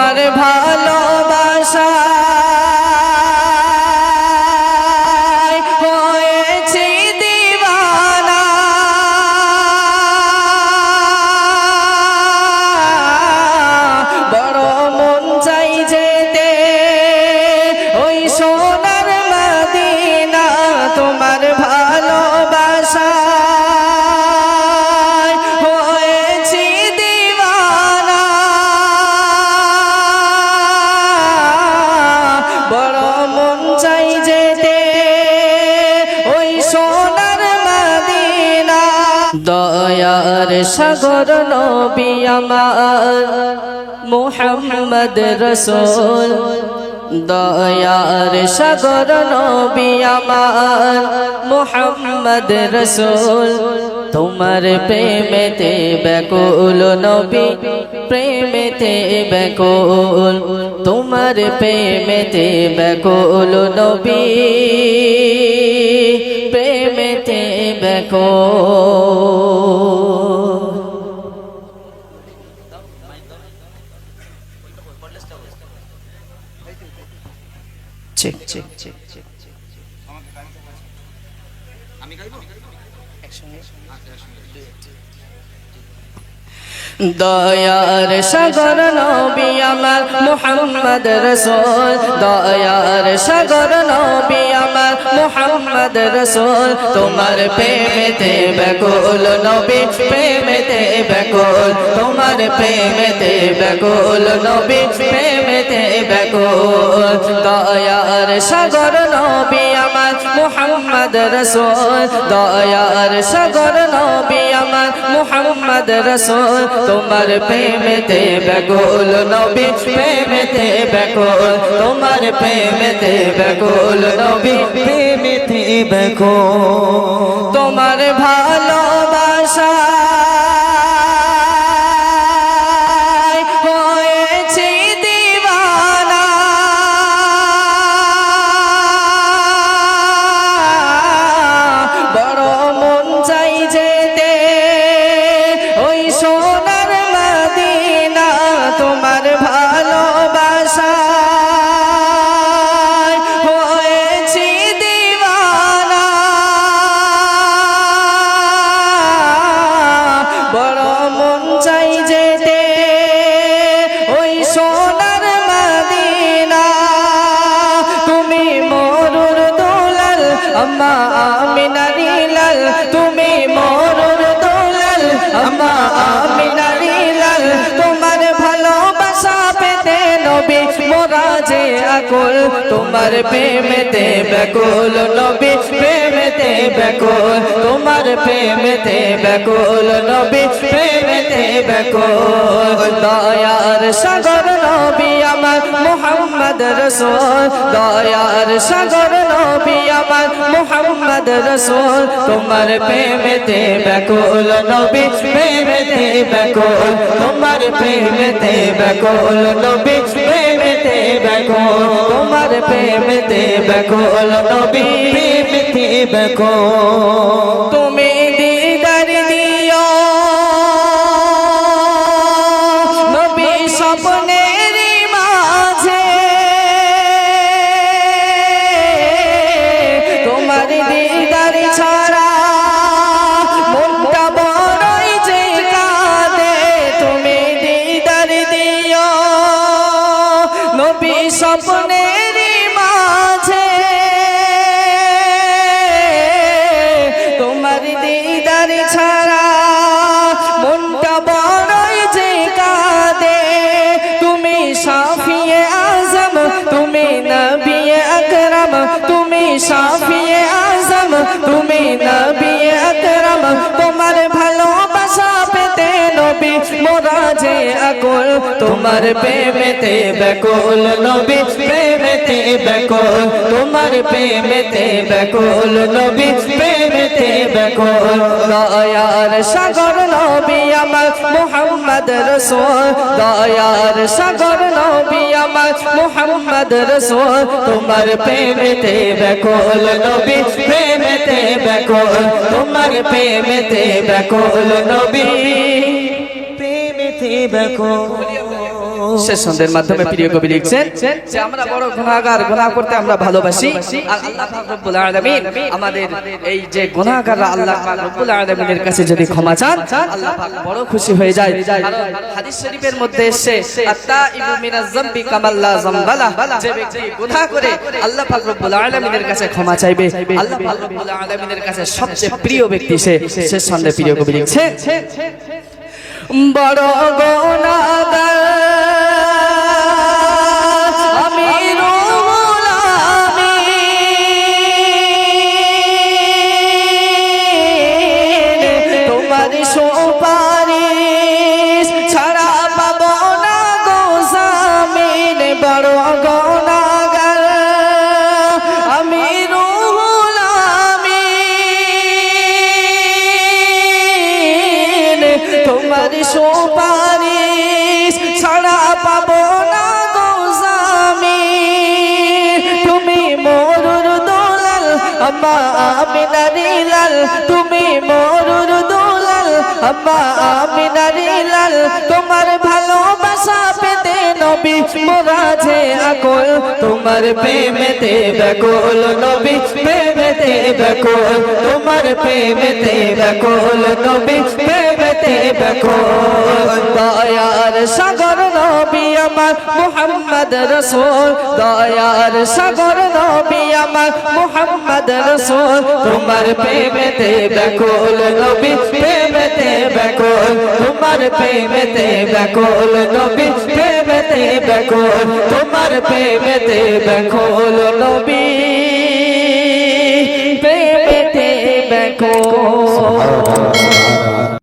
তোমার ভালোবাসা দয়ার সাগর নবী আমার মোহাম্মদ রসুল। দয়ার সাগর নবী আমার মোহাম্মদ রসুল। তোমার প্রেমেতে ব্যাকুল নবী, প্রেমেতে ব্যাকুল। তোমার প্রেমেতে ব্যাকুল নবী। দয়ার সাগর নবী আমার মোহাম্মদ রসুল। দয়ার সাগর নবী আমার মোহাম্মদ রসুল। তোমার প্রেমেতে ব্যাকুল নবী প্রেমেতে ব্যাকুল। তোমার প্রেমেতে ব্যাকুল নবী প্রেমেতে ব্যাকুল দয়ার সাগর নবী আমার মোহাম্মদ রসুল। দয়ার সাগর নবী আমার মোহাম্মদ রসুল। তোমার প্রেমেতে ব্যাকুল নবী, প্রেমেতে ব্যাকুল তোমার প্রেমেতে ব্যাকুল নবী, প্রেমেতে ব্যাকুল তোমার ভালোবাসা আম্মা আমিনারি লাল তুমি মরুর দোলাল। আম্মা আমিনারি যে আকুল তোমার প্রেমেতে ব্যাকুল, নবী প্রেমেতে ব্যাকুল, তোমার প্রেমেতে ব্যাকুল, নবী প্রেমেতে ব্যাকুল। দয়ার সাগর, নবী আমার মোহাম্মদ রসুল। দয়ার সাগর, নবী আমার মোহাম্মদ রসুল। তোমার প্রেমেতে ব্যাকুল, নবী প্রেমেতে ব্যাকুল, তোমার প্রেমেতে ব্যাকুল, নবী ব্যাকুল তোমার প্রেমেতে ব্যাকুল নবী প্রেমেতে ব্যাকুল। তুমি সাফিয়ে আজম, তুমি নবিয়ে আকরাম। তোমার ভালোবাসা পেতে নবী মোরা যে আকুল। তোমার প্রেমেতে ব্যাকুল নবী, প্রেমেতে ব্যাকুল। তোমার প্রেমেতে ব্যাকুল নবী, প্রেমেতে ব্যাকুল। দয়ার সাগর নবী আমার মোহাম্মদ রসুল। দয়ার সাগর নবী আমার রসুল তোমার প্রেমেতে বেকল নবী প্রেমেতে বেকল তোমার প্রেমেতে বেকল নবী। প্রেমেতে ব্যাকুল। শেষ মাধ্যমে প্রিয় কবি লিখছেন যে আমরা বড় গুনাহগার গুনাহ করতে আমরা ভালোবাসি। আর আল্লাহ রব্বুল আমাদের এই যে গুনাহগাররা আল্লাহ রব্বুল কাছে যদি ক্ষমা চান, আল্লাহ বড় খুশি হয়ে যায়। হাদিস শরীফের মধ্যে এসে মিনাজ কামাল্লা যে ব্যক্তি করে আল্লাহ রব্বুল আলামিনের কাছে ক্ষমা চাইবে, আল্লাহ রব্বুল আলামিনের কাছে সবচেয়ে প্রিয় ব্যক্তি সে শেষ প্রিয় কবি লিখছে বড় গোনাগার আম্মা আমিনারি লাল, তুমি মরুর দুলাল। আম্মা আমিনারি লাল, তোমার ভালোবাসা পেতে নবী মোরা আকল। তোমার প্রেমেতে ব্যাকুল নবী, প্রেমেতে ব্যাকুল। তোমার প্রেমেতে ব্যাকুল নবী প্রেমেতে ব্যাকুল দয়ার সাগর নবী আমার, মুহাম্মদ রসুল। দয়ার সাগর নবী আমার, মুহাম্মদ রসুল। তোমার প্রেমেতে ব্যাকুল নবী, প্রেমেতে ব্যাকুল। তোমার প্রেমেতে ব্যাকুল নবী, প্রেমেতে ব্যাকুল। তোমার প্রেমেতে ব্যাকুল নবী, প্রেমেতে ব্যাকুল।